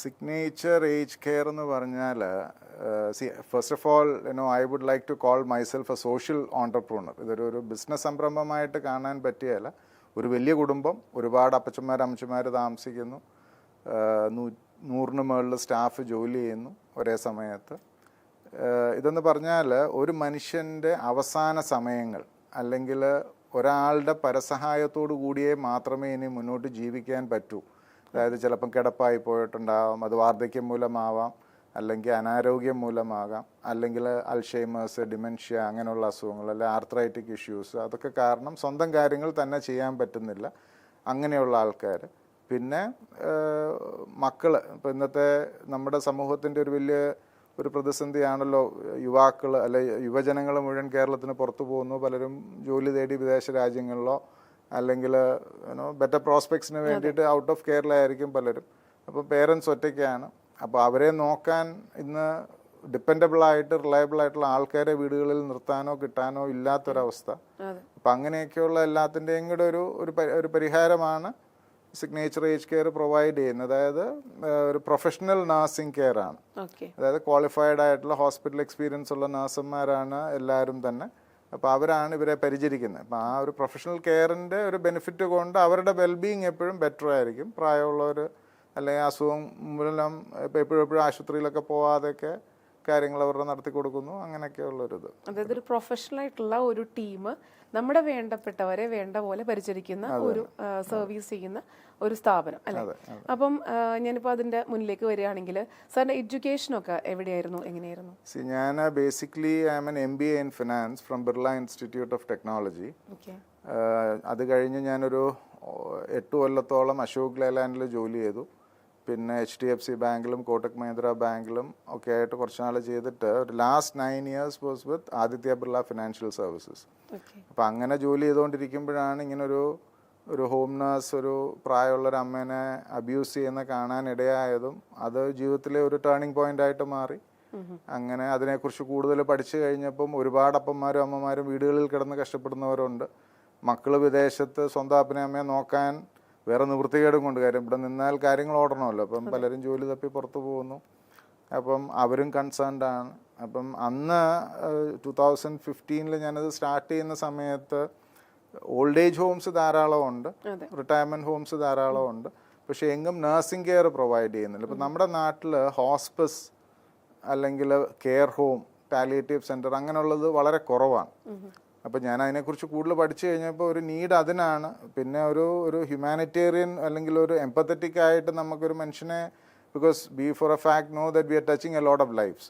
Signature age care എന്ന് പറഞ്ഞാൽ see first of all you know I would like to call myself a social entrepreneur ഇതൊരു ഒരു business സംരംഭമായിട്ട് കാണാൻ പറ്റിയല്ല ഒരു വലിയ കുടുംബം ഒരുപാട് അപ്പച്ചന്മാർ അമ്മച്ചന്മാർ താമസിക്കുന്നു. നൂറിന് മുകളിൽ സ്റ്റാഫ് ജോലി ചെയ്യുന്നു ഒരേ സമയത്ത്. ഇതെന്ന് പറഞ്ഞാൽ ഒരു മനുഷ്യന്റെ അവസാന സമയങ്ങൾ അല്ലെങ്കിൽ ഒരാളുടെ പരസഹായത്തോടു കൂടിയേ മാത്രമേ ഇനി മുന്നോട്ട് ജീവിക്കാൻ പറ്റൂ. അതായത് ചിലപ്പം കിടപ്പായി പോയിട്ടുണ്ടാവാം അത് വാർദ്ധക്യം മൂലമാവാം അല്ലെങ്കിൽ അനാരോഗ്യം മൂലമാകാം അല്ലെങ്കിൽ അൽഷൈമേഴ്സ് ഡിമെൻഷ്യ അങ്ങനെയുള്ള അസുഖങ്ങൾ അല്ലെങ്കിൽ ആർത്രൈറ്റിക് ഇഷ്യൂസ് അതൊക്കെ കാരണം സ്വന്തം കാര്യങ്ങൾ തന്നെ ചെയ്യാൻ പറ്റുന്നില്ല അങ്ങനെയുള്ള ആൾക്കാർ. പിന്നെ മക്കൾ ഇപ്പോൾ ഇന്നത്തെ നമ്മുടെ സമൂഹത്തിന്റെ ഒരു വലിയ ഒരു പ്രതിസന്ധിയാണല്ലോ യുവാക്കൾ അല്ലെ യുവജനങ്ങൾ മുഴുവൻ കേരളത്തിന് പുറത്തു പോകുന്നു പലരും ജോലി തേടി വിദേശ രാജ്യങ്ങളിലോ അല്ലെങ്കിൽ ബെറ്റർ പ്രോസ്പെക്ട്സിന് വേണ്ടിയിട്ട് ഔട്ട് ഓഫ് കേരള ആയിരിക്കും പലരും. അപ്പോൾ പേരൻസ് ഒറ്റയ്ക്കാണ്. അപ്പോൾ അവരെ നോക്കാൻ ഇന്ന് ഡിപ്പെൻഡബിൾ ആയിട്ട് റിലയബിൾ ആയിട്ടുള്ള ആൾക്കാരെ വീടുകളിൽ നിർത്താനോ കിട്ടാനോ ഇല്ലാത്തൊരവസ്ഥ. അപ്പം അങ്ങനെയൊക്കെയുള്ള എല്ലാത്തിന്റെയും കൂടെ ഒരു ഒരു പരിഹാരമാണ് സിഗ്നേച്ചർ ഏജ് കെയർ പ്രൊവൈഡ് ചെയ്യുന്നത്. അതായത് ഒരു പ്രൊഫഷണൽ നഴ്സിംഗ് കെയർ ആണ്. അതായത് ക്വാളിഫൈഡ് ആയിട്ടുള്ള ഹോസ്പിറ്റൽ എക്സ്പീരിയൻസ് ഉള്ള നഴ്സുമാരാണ് എല്ലാവരും തന്നെ. അപ്പോൾ അവരാണ് ഇവരെ പരിചരിക്കുന്നത്. അപ്പോൾ ആ ഒരു പ്രൊഫഷണൽ കെയറിന്റെ ഒരു ബെനിഫിറ്റ് കൊണ്ട് അവരുടെ വെൽബീങ് എപ്പോഴും ബെറ്റർ ആയിരിക്കും. പ്രായമുള്ളവർ അല്ലെങ്കിൽ അസുഖം മൂലം ഇപ്പോൾ എപ്പോഴും എപ്പോഴും ആശുപത്രിയിലൊക്കെ പോവാതെയൊക്കെ കാര്യങ്ങൾ അവരുടെ നടത്തി കൊടുക്കുന്നു. അങ്ങനെയൊക്കെയുള്ളൊരിത് അതായത് ഒരു പ്രൊഫഷണൽ ആയിട്ടുള്ള ഒരു ടീം നമ്മുടെ വേണ്ടപ്പെട്ടവരെ വേണ്ട പോലെ പരിചരിക്കുന്ന ഒരു സർവീസ് ചെയ്യുന്ന ഒരു സ്ഥാപനം അല്ലെ? അപ്പം ഞാനിപ്പോ അതിന്റെ മുന്നിലേക്ക് വരികയാണെങ്കിൽ സാറിന്റെ എഡ്യൂക്കേഷനൊക്കെ എവിടെയായിരുന്നു? എങ്ങനെയായിരുന്നു? ഞാൻ basically I am an M B A in finance from Birla Institute of Technology അത് കഴിഞ്ഞ് ഞാനൊരു എട്ട് കൊല്ലത്തോളം അശോക് ലേലാൻഡിൽ ജോലി ചെയ്തു. പിന്നെ എച്ച് ഡി എഫ് സി ബാങ്കിലും കോട്ടക് മഹീന്ദ്ര ബാങ്കിലും ഒക്കെ ആയിട്ട് കുറച്ച് നാൾ ചെയ്തിട്ട് ഒരു last nine years was with Aditya Birla financial services അപ്പം അപ്പോൾ അങ്ങനെ ജോലി ചെയ്തുകൊണ്ടിരിക്കുമ്പോഴാണ് ഇങ്ങനൊരു ഒരു ഹോം നേഴ്സ് ഒരു പ്രായമുള്ള ഒരു അമ്മേനെ അബ്യൂസ് ചെയ്യുന്ന കാണാനിടയായതും അത് ജീവിതത്തിലെ ഒരു ടേണിംഗ് പോയിന്റ് ആയിട്ട് മാറി. അങ്ങനെ അതിനെക്കുറിച്ച് കൂടുതൽ പഠിച്ചു കഴിഞ്ഞപ്പം ഒരുപാട് അപ്പന്മാരും അമ്മമാരും വീടുകളിൽ കിടന്ന് കഷ്ടപ്പെടുന്നവരുണ്ട്. മക്കൾ വിദേശത്ത് സ്വന്തം അപ്പനെ അമ്മയെ നോക്കാൻ വേറെ നിവൃത്തികേടും കൊണ്ട് കാര്യം. ഇവിടെ നിന്നാൽ കാര്യങ്ങൾ ഓടണമല്ലോ. അപ്പം പലരും ജോലി തപ്പി പുറത്തു പോകുന്നു. അപ്പം അവരും കൺസേൺഡ് ആണ്. അപ്പം അന്ന് ടു തൗസൻഡ് ഫിഫ്റ്റീനിൽ ഞാനത് സ്റ്റാർട്ട് ചെയ്യുന്ന സമയത്ത് ഓൾഡ് ഏജ് ഹോംസ് ധാരാളമുണ്ട്. റിട്ടയർമെന്റ് ഹോംസ് ധാരാളമുണ്ട്. പക്ഷേ എങ്ങും നഴ്സിംഗ് കെയർ പ്രൊവൈഡ് ചെയ്യുന്നില്ല. ഇപ്പം നമ്മുടെ നാട്ടിൽ ഹോസ്പിസ് അല്ലെങ്കിൽ കെയർ ഹോം പാലിയേറ്റീവ് സെന്റർ അങ്ങനെയുള്ളത് വളരെ കുറവാണ്. അപ്പം ഞാൻ അതിനെക്കുറിച്ച് കൂടുതൽ പഠിച്ചു കഴിഞ്ഞപ്പോൾ ഒരു നീഡ് അതിനാണ്. പിന്നെ ഒരു ഒരു ഹ്യൂമാനിറ്റേറിയൻ അല്ലെങ്കിൽ ഒരു എംപത്തറ്റിക് ആയിട്ട് നമുക്കൊരു മനുഷ്യനെ because be for a fact know that we are touching a lot of lives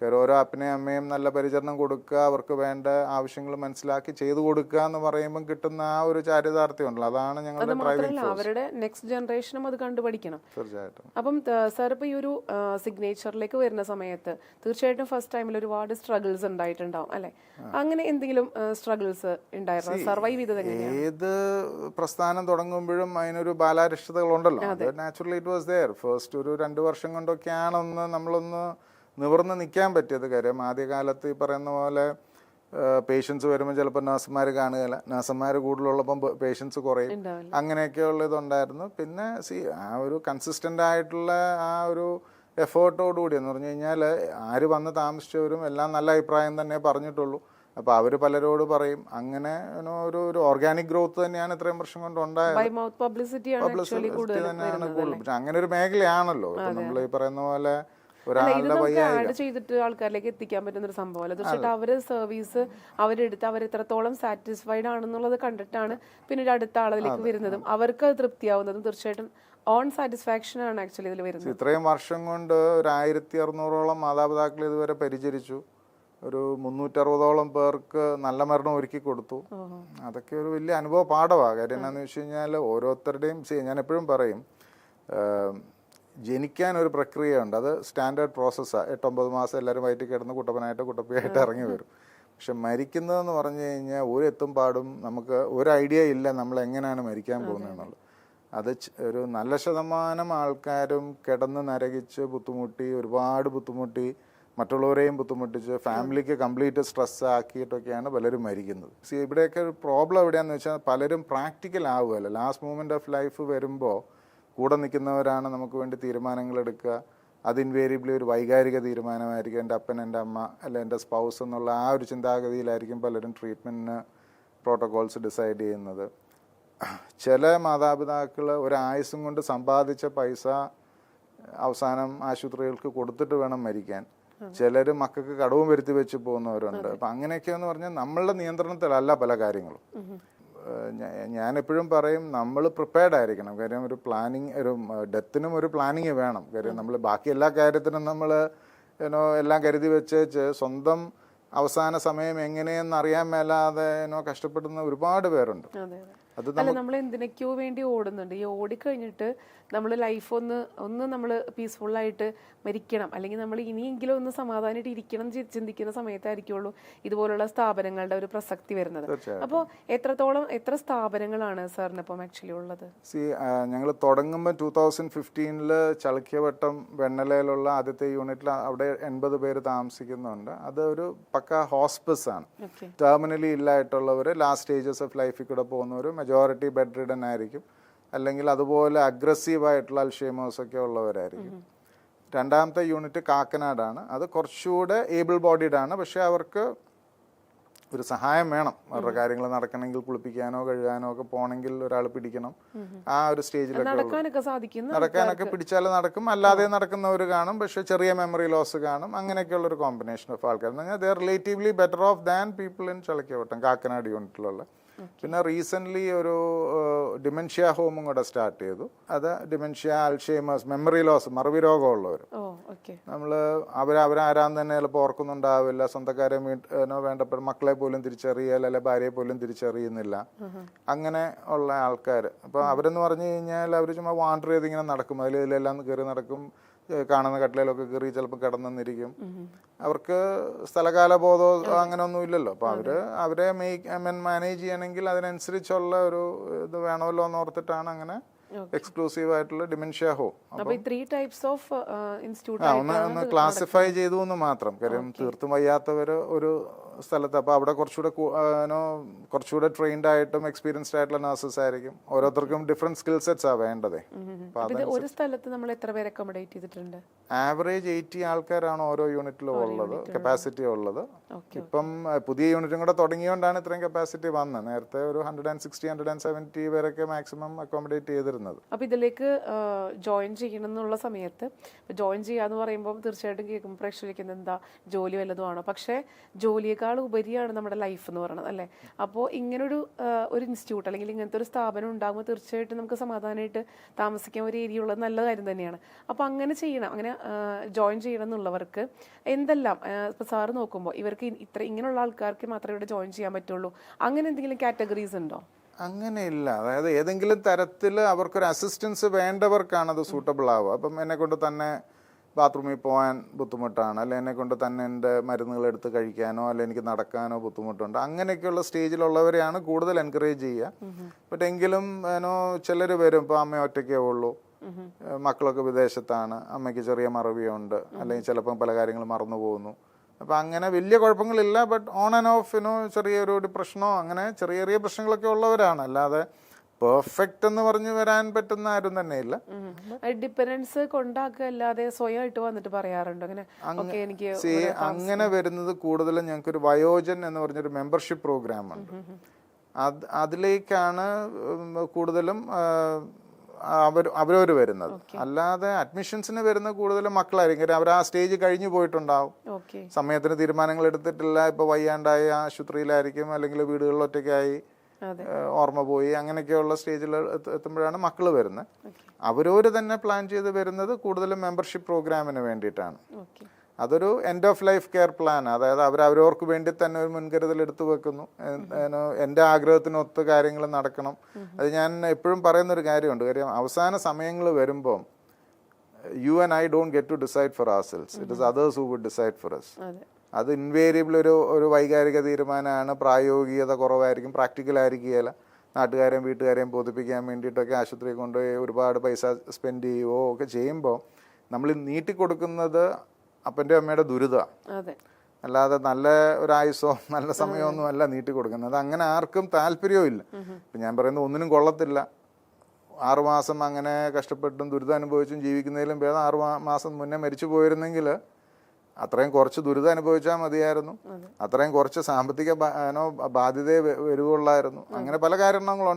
കാരണം ഓരോ അപ്പനെയും അമ്മയും നല്ല പരിചരണം കൊടുക്കുക അവർക്ക് വേണ്ട ആവശ്യങ്ങൾ മനസ്സിലാക്കി ചെയ്തു കൊടുക്കുക എന്ന് പറയുമ്പോൾ കിട്ടുന്ന ആ ഒരു ചാരിതാർത്ഥ്യം ഉണ്ടല്ലോ. അതാണ് അത് ഞങ്ങളുടെ ഡ്രൈവിംഗ് അവരുടെ നെക്സ്റ്റ് ജനറേഷനും അത് കണ്ടുപഠിക്കണം തീർച്ചയായിട്ടും. അപ്പം സാർ ഇപ്പോൾ ഈ ഒരു സിഗ്നേച്ചറിലേക്ക് വരുന്ന സമയത്ത് തീർച്ചയായിട്ടും ഫസ്റ്റ് ടൈമിൽ ഒരുപാട് സ്ട്രഗിൾസ് ഉണ്ടായിട്ടുണ്ടാവും അല്ലെ? അങ്ങനെ എന്തെങ്കിലും സ്ട്രഗിൾസ് ഉണ്ടായിരുന്നു? സർവൈവ് ചെയ്തത് ഏത് പ്രസ്ഥാനം തുടങ്ങുമ്പോഴും അതിനൊരു ബാലാരിഷ്ടതകളുണ്ടല്ലോ. Naturally it was there first ഒരു രണ്ട് വർഷം കൊണ്ടൊക്കെയാണ് ഒന്ന് നമ്മളൊന്ന് നിവർന്ന് നിൽക്കാൻ പറ്റിയത് കാര്യം. ആദ്യകാലത്ത് ഈ പറയുന്ന പോലെ പേഷ്യൻസ് വരുമ്പോൾ ചിലപ്പോൾ നഴ്സുമാർ കാണുകയില്ല. നഴ്സുമാർ കൂടുതലുള്ളപ്പം പേഷ്യൻസ് കുറയും. അങ്ങനെയൊക്കെയുള്ള ഇതുണ്ടായിരുന്നു. പിന്നെ സി ആ ഒരു കൺസിസ്റ്റന്റ് ആയിട്ടുള്ള ആ ഒരു എഫേർട്ടോടുകൂടി എന്ന് പറഞ്ഞു കഴിഞ്ഞാൽ ആര് വന്ന് താമസിച്ചവരും എല്ലാം നല്ല അഭിപ്രായം തന്നെ പറഞ്ഞിട്ടുള്ളൂ. അപ്പോൾ അവർ പലരോട് പറയും അങ്ങനെ ഒരു ഒരു ഓർഗാനിക് ഗ്രോത്ത് തന്നെയാണ് ഇത്രയും വർഷം കൊണ്ട് ഉണ്ടായത്. പബ്ലിസിറ്റി തന്നെയാണ് കൂടുതൽ. പക്ഷെ അങ്ങനെ ഒരു മേഖലയാണല്ലോ. നമ്മൾ ഈ പറയുന്ന പോലെ ആഡ് ചെയ്തിട്ട് ആൾക്കാരിലേക്ക് എത്തിക്കാൻ പറ്റുന്ന ഒരു സംഭവമല്ല തീർച്ചയായിട്ടും അവർ സർവീസ് അവരെടുത്ത് അവർ എത്രത്തോളം സാറ്റിസ്ഫൈഡ് ആണെന്നുള്ളത് കണ്ടിട്ടാണ് പിന്നീട് അടുത്ത ആളിലേക്ക് വരുന്നതും. അവർക്ക് അത് തൃപ്തിയാവുന്നതും തീർച്ചയായിട്ടും ഓൺ സാറ്റിസ്ഫാക്ഷൻ ആണ് ആക്ച്വലി ഇതിൽ വരുന്നത്. ഇത്രയും വർഷം കൊണ്ട് ഒരു ആയിരത്തി അറുന്നൂറോളം മാതാപിതാക്കൾ ഇതുവരെ പരിചരിച്ചു. ഒരു മുന്നൂറ്ററുപതോളം പേർക്ക് നല്ല മരണം ഒരുക്കി കൊടുത്തു. അതൊക്കെ ഒരു വലിയ അനുഭവ പാഠമാണ് കാര്യം എന്താണെന്ന് വെച്ച് കഴിഞ്ഞാൽ ഓരോരുത്തരുടെയും ഞാൻ എപ്പോഴും പറയും ജനിക്കാൻ ഒരു പ്രക്രിയ ഉണ്ട് അത് സ്റ്റാൻഡേർഡ് പ്രോസസ്സാണ് എട്ടൊമ്പത് മാസം എല്ലാവരും വയറ്റിൽ കിടന്ന് കുട്ടപ്പനായിട്ട് കുട്ടപ്പിയായിട്ട് ഇറങ്ങി വരും. പക്ഷെ മരിക്കുന്നതെന്ന് പറഞ്ഞു കഴിഞ്ഞാൽ ഒരു എത്തും പാടും നമുക്ക് ഒരു ഐഡിയ ഇല്ല നമ്മൾ എങ്ങനെയാണ് മരിക്കാൻ പോകുന്നതെന്നുള്ളത് അത് ഒരു നല്ല ശതമാനം ആൾക്കാരും കിടന്ന് നരകിച്ച് ബുദ്ധിമുട്ടി ഒരുപാട് ബുദ്ധിമുട്ടി മറ്റുള്ളവരെയും ബുദ്ധിമുട്ടിച്ച് ഫാമിലിക്ക് കംപ്ലീറ്റ് സ്ട്രെസ് ആക്കിയിട്ടൊക്കെയാണ് പലരും മരിക്കുന്നത്. സി ഇവിടെയൊക്കെ ഒരു പ്രോബ്ലം എവിടെയാണെന്ന് വെച്ചാൽ പലരും പ്രാക്ടിക്കൽ ആവുകയല്ല. ലാസ്റ്റ് മൂമെന്റ് ഓഫ് ലൈഫ് വരുമ്പോൾ കൂടെ നിൽക്കുന്നവരാണ് നമുക്ക് വേണ്ടി തീരുമാനങ്ങൾ എടുക്കുക. അത് ഇൻവേരിയബിളി ഒരു വൈകാരിക തീരുമാനമായിരിക്കും. എന്റെ അപ്പൻ എന്റെ അമ്മ അല്ലെ എന്റെ സ്പൗസ് എന്നുള്ള ആ ഒരു ചിന്താഗതിയിലായിരിക്കും പലരും ട്രീറ്റ്മെന്റിന് പ്രോട്ടോകോൾസ് ഡിസൈഡ് ചെയ്യുന്നത്. ചില മാതാപിതാക്കൾ ഒരായുസും കൊണ്ട് സമ്പാദിച്ച പൈസ അവസാനം ആശുപത്രികൾക്ക് കൊടുത്തിട്ട് വേണം മരിക്കാൻ. ചിലർ മക്കൾക്ക് കടവും വരുത്തി വെച്ച് പോകുന്നവരുണ്ട്. അപ്പം അങ്ങനെയൊക്കെ എന്ന് പറഞ്ഞാൽ നമ്മളുടെ നിയന്ത്രണത്തിലല്ല പല കാര്യങ്ങളും. ഞാൻ എപ്പോഴും പറയും നമ്മൾ പ്രിപ്പയർഡ് ആയിരിക്കണം. കാര്യം ഒരു പ്ലാനിങ് ഒരു ഡെത്തിനും ഒരു പ്ലാനിങ് വേണം. കാര്യം നമ്മൾ ബാക്കി എല്ലാ കാര്യത്തിനും നമ്മൾ ഏനോ എല്ലാം കരുതി വെച്ച് സ്വന്തം അവസാന സമയം എങ്ങനെയെന്ന് അറിയാൻ മേലാതെ ഏനോ കഷ്ടപ്പെടുന്ന ഒരുപാട് പേരുണ്ട്. അതെ അല്ല നമ്മൾ എന്തിനൊക്കെയോ വേണ്ടി ഓടുന്നുണ്ട്. ഈ ഓടിക്കഴിഞ്ഞിട്ട് നമ്മൾ ലൈഫ് ഒന്ന് ഒന്ന് നമ്മൾ പീസ്ഫുള്ളായിട്ട് മരിക്കണം. അല്ലെങ്കിൽ നമ്മൾ ഇനിയെങ്കിലും ഒന്ന് സമാധാനമായിട്ട് ഇരിക്കണം ചിന്തിക്കുന്ന സമയത്തായിരിക്കുള്ളൂ ഇതുപോലുള്ള സ്ഥാപനങ്ങളുടെ ഒരു പ്രസക്തി വരുന്നത്. അപ്പോൾ എത്രത്തോളം എത്ര സ്ഥാപനങ്ങളാണ് സാറിന് ഇപ്പം ആക്ച്വലി ഉള്ളത്? സി ഞങ്ങൾ തുടങ്ങുമ്പോൾ ടൂ തൗസൻഡ് ഫിഫ്റ്റീനിൽ ചളക്കിയവട്ടം വെണ്ണലയിലുള്ള ആദ്യത്തെ യൂണിറ്റിൽ അവിടെ എൺപത് പേര് താമസിക്കുന്നുണ്ട്. അത് ഒരു പക്ക ഹോസ്പിസ് ആണ്. ടെർമിനലി ഇല്ലായിട്ടുള്ളവർ ലാസ്റ്റ് സ്റ്റേജസ് ഓഫ് ലൈഫിൽ കൂടെ പോകുന്നവർ മെജോറിറ്റി ബെഡ് റിഡൻ ആയിരിക്കും. അല്ലെങ്കിൽ അതുപോലെ അഗ്രസീവ് ആയിട്ടുള്ള അൽഷേമേഴ്സ് ഒക്കെ ഉള്ളവരായിരിക്കും. രണ്ടാമത്തെ യൂണിറ്റ് കാക്കനാടാണ്. അത് കുറച്ചുകൂടെ ഏബിൾ ബോഡീഡ് ആണ്. പക്ഷേ അവർക്ക് ഒരു സഹായം വേണം. അവരുടെ കാര്യങ്ങൾ നടക്കണമെങ്കിൽ കുളിപ്പിക്കാനോ കഴുകാനോ ഒക്കെ പോകണമെങ്കിൽ ഒരാൾ പിടിക്കണം. ആ ഒരു സ്റ്റേജിലൊക്കെ. നടക്കാനൊക്കെ പിടിച്ചാൽ നടക്കും. അല്ലാതെ നടക്കുന്നവർ കാണും. പക്ഷെ ചെറിയ മെമ്മറി ലോസ് കാണും. അങ്ങനെയൊക്കെയുള്ള ഒരു കോമ്പിനേഷൻ ഓഫ് ആൾക്കാർ എന്ന് പറഞ്ഞാൽ they relatively better off than people in Chalikkavattom Kakkanad യൂണിറ്റിലുള്ള പിന്നെ റീസെന്റ്ലി ഒരു ഡിമെൻഷ്യ ഹോമും കൂടെ സ്റ്റാർട്ട് ചെയ്തു. അത് ഡിമെൻഷ്യ അൽഷേമസ് മെമ്മറി ലോസ് മറവി രോഗമുള്ളവർ. നമ്മൾ അവർ അവരാരാന്ന് തന്നെ ചിലപ്പോൾ ഓർക്കുന്നുണ്ടാവില്ല. സ്വന്തക്കാരെ വീട്ടിനോ വേണ്ടപ്പെട്ട മക്കളെ പോലും തിരിച്ചറിയൽ അല്ലെ ഭാര്യയെ പോലും തിരിച്ചറിയുന്നില്ല. അങ്ങനെ ഉള്ള ആൾക്കാർ അപ്പോൾ അവരെന്ന് പറഞ്ഞു കഴിഞ്ഞാൽ അവർ ചുമ്മാ വാണ്ടർ ചെയ്ത് ഇങ്ങനെ നടക്കും. അതിൽ ഇതിലെല്ലാം കയറി നടക്കും. കാണുന്ന കട്ടിലൊക്കെ കയറി ചിലപ്പോൾ കിടന്നിരിക്കും അവർക്ക് സ്ഥലകാല അങ്ങനെയൊന്നും അങ്ങനെ ഒന്നും ഇല്ലല്ലോ. അപ്പോൾ അവർ അവരെ മാനേജ് ചെയ്യണമെങ്കിൽ അതിനനുസരിച്ചുള്ള ഒരു ഇത് വേണമല്ലോ എന്ന് ഓർത്തിട്ടാണ് അങ്ങനെ എക്സ്ക്ലൂസീവ് ആയിട്ടുള്ള ഡിമെൻഷ്യ ഹോ. ഒന്ന് ഒന്ന് ക്ലാസിഫൈ ചെയ്തു എന്ന് മാത്രം. കാര്യം തീർത്തും വയ്യാത്തവര് ഒരു സ്ഥലത്ത്. അപ്പോൾ അവിടെ കുറച്ചുകൂടെ കുറച്ചുകൂടെ ട്രെയിൻഡ് ആയിട്ടും എക്സ്പീരിയൻസ്ഡ് ആയിട്ടുള്ള നഴ്സസ് ആയിരിക്കും. ഓരോരുത്തർക്കും ഡിഫറെന്റ് സ്കിൽ സെറ്റ്സ് ആ വേണ്ടതേ. ഒരു സ്ഥലത്ത് നമ്മൾ എത്ര പേര് അക്കോമഡേറ്റ് ചെയ്തിട്ടുണ്ട്? ആവറേജ് എയ്റ്റി ആൾക്കാരാണ് ഓരോ യൂണിറ്റിലും ഉള്ളത്. കപ്പാസിറ്റി ഉള്ളത്. ഇപ്പം പുതിയ യൂണിറ്റും കൂടെ തുടങ്ങിയോണ്ടാണ് ഇത്രയും കപ്പാസിറ്റി വന്നത്. നേരത്തെ ഒരു hundred and sixty hundred and seventy പേരൊക്കെ മാക്സിമം അക്കോമഡേറ്റ് ചെയ്തിരുന്നത്. അപ്പൊ ഇതിലേക്ക് ജോയിൻ ചെയ്യണം എന്നുള്ള സമയത്ത് ജോയിൻ ചെയ്യാന്ന് പറയുമ്പോൾ തീർച്ചയായിട്ടും കേൾക്കുമ്പോൾ പ്രേക്ഷകരിക്കുന്നത് എന്താ? ജോലി വല്ലതുമാണോ പക്ഷേ ജോലിയേക്കാൾ ഉപരിയാണ് നമ്മുടെ ലൈഫ് എന്ന് പറയുന്നത് അല്ലേ? അപ്പോൾ ഇങ്ങനൊരു ഒരു ഇൻസ്റ്റിറ്റ്യൂട്ട് അല്ലെങ്കിൽ ഇങ്ങനത്തെ ഒരു സ്ഥാപനം ഉണ്ടാകുമ്പോൾ തീർച്ചയായിട്ടും നമുക്ക് സമാധാനമായിട്ട് താമസിക്കാൻ ഒരു ഏരിയ ഉള്ളത് നല്ല കാര്യം തന്നെയാണ്. അപ്പോൾ അങ്ങനെ ചെയ്യണം അങ്ങനെ ജോയിൻ ചെയ്യണം എന്നുള്ളവർക്ക് എന്തെല്ലാം ഇപ്പോൾ സാറ് നോക്കുമ്പോൾ ഇവർക്ക് ഇത്ര ഇങ്ങനെയുള്ള ആൾക്കാർക്ക് മാത്രമേ ഇവിടെ ജോയിൻ ചെയ്യാൻ പറ്റുള്ളൂ. അങ്ങനെ എന്തെങ്കിലും കാറ്റഗറീസ് ഉണ്ടോ? അങ്ങനെയില്ല. അതായത് ഏതെങ്കിലും തരത്തിൽ അവർക്കൊരു അസിസ്റ്റൻസ് വേണ്ടവർക്കാണ് അത് സൂട്ടബിൾ ആവുക. അപ്പം എന്നെ കൊണ്ട് തന്നെ ബാത്റൂമിൽ പോകാൻ ബുദ്ധിമുട്ടാണ്. അല്ലെ എന്നെ കൊണ്ട് തന്നെ എന്റെ മരുന്നുകൾ എടുത്ത് കഴിക്കാനോ അല്ലെ എനിക്ക് നടക്കാനോ ബുദ്ധിമുട്ടുണ്ട്. അങ്ങനെയൊക്കെയുള്ള സ്റ്റേജിലുള്ളവരെയാണ് കൂടുതൽ എൻകറേജ് ചെയ്യുക. ബട്ട് എങ്കിലും ഏനോ ചിലർ വരും ഇപ്പോൾ അമ്മ ഒറ്റയ്ക്കേ ഉള്ളൂ. മക്കളൊക്കെ വിദേശത്താണ്. അമ്മയ്ക്ക് ചെറിയ മറവിയുണ്ട്. അല്ലെങ്കിൽ ചിലപ്പം പല കാര്യങ്ങളും മറന്നു പോകുന്നു. അപ്പം അങ്ങനെ വലിയ കുഴപ്പങ്ങളില്ല. But on and off you know ചെറിയൊരു ഡിപ്രഷനോ അങ്ങനെ ചെറിയ ചെറിയ പ്രശ്നങ്ങളൊക്കെ ഉള്ളവരാണ്. അല്ലാതെ പെർഫെക്റ്റ് എന്ന് പറഞ്ഞു വരാൻ പറ്റുന്ന ആരും തന്നെ ഇല്ല. ഡിപ്പെൻഡൻസ് കൊണ്ടാക്കുക അല്ലാതെ സ്വയമായിട്ട് വന്നിട്ട് പറയാറുണ്ട്. അങ്ങനെ എനിക്ക് അങ്ങനെ വരുന്നത് കൂടുതലും ഞങ്ങൾക്ക് ഒരു വയോജൻ എന്ന് പറഞ്ഞൊരു മെമ്പർഷിപ്പ് പ്രോഗ്രാം ഉണ്ട്. അത് അതിലേക്കാണ് കൂടുതലും അവർ അവരവർ വരുന്നത്. അല്ലാതെ അഡ്മിഷൻസിന് വരുന്ന കൂടുതലും മക്കളായിരിക്കും. അവർ ആ സ്റ്റേജ് കഴിഞ്ഞു പോയിട്ടുണ്ടാവും. സമയത്തിന് തീരുമാനങ്ങൾ എടുത്തിട്ടില്ല. ഇപ്പൊ വയ്യാണ്ടായി ആശുപത്രിയിലായിരിക്കും അല്ലെങ്കിൽ വീടുകളിൽ ഒറ്റയ്ക്കായി. അതെ ഏഹ് ഓർമ്മ പോയി. അങ്ങനെയൊക്കെയുള്ള സ്റ്റേജിൽ എത്തുമ്പോഴാണ് മക്കൾ വരുന്നത്. അവരോർ തന്നെ പ്ലാൻ ചെയ്ത് വരുന്നത് കൂടുതലും മെമ്പർഷിപ്പ് പ്രോഗ്രാമിന് വേണ്ടിയിട്ടാണ്. അതൊരു end of life care plan അതായത് അവർ അവരവർക്ക് വേണ്ടി തന്നെ ഒരു മുൻകരുതൽ എടുത്തു വെക്കുന്നു. എന്റെ ആഗ്രഹത്തിനൊത്ത് കാര്യങ്ങൾ നടക്കണം. അത് ഞാൻ എപ്പോഴും പറയുന്നൊരു കാര്യമുണ്ട്. കാര്യം അവസാന സമയങ്ങൾ വരുമ്പം you and I don't get to decide for ourselves it is others who would decide for us. അതെ ഇൻവേരിയബിൾ ഒരു ഒരു വൈകാരിക തീരുമാനമാണ്. പ്രായോഗികത കുറവായിരിക്കും പ്രാക്ടിക്കൽ ആയിരിക്കുകയില്ല. നാട്ടുകാരെയും വീട്ടുകാരെയും ബോധിപ്പിക്കാൻ വേണ്ടിയിട്ടൊക്കെ ആശുപത്രി കൊണ്ടുപോയി ഒരുപാട് പൈസ സ്പെൻഡ് ചെയ്യുകയോ ഒക്കെ ചെയ്യുമ്പോൾ നമ്മൾ നീട്ടിക്കൊടുക്കുന്നത് അപ്പന്റെ അമ്മയുടെ ദുരിതമാണ്. അല്ലാതെ നല്ല ഒരായുസോ നല്ല സമയമൊന്നും അല്ല നീട്ടിക്കൊടുക്കുന്നത്. അങ്ങനെ ആർക്കും താല്പര്യവും ഇല്ല ഇപ്പം ഞാൻ പറയുന്നത് ഒന്നിനും കൊള്ളത്തില്ല. ആറുമാസം അങ്ങനെ കഷ്ടപ്പെട്ടും ദുരിതം അനുഭവിച്ചും ജീവിക്കുന്നതിലും ഭേദം ആറു മാസം മുന്നേ മരിച്ചു പോയിരുന്നെങ്കിൽ അത്രയും കുറച്ച് ദുരിതം അനുഭവിച്ചാൽ മതിയായിരുന്നു. അത്രയും കുറച്ച് സാമ്പത്തിക ബാധ്യതയെ വരുവുള്ളായിരുന്നു. അങ്ങനെ പല കാരണങ്ങളുണ്ട്.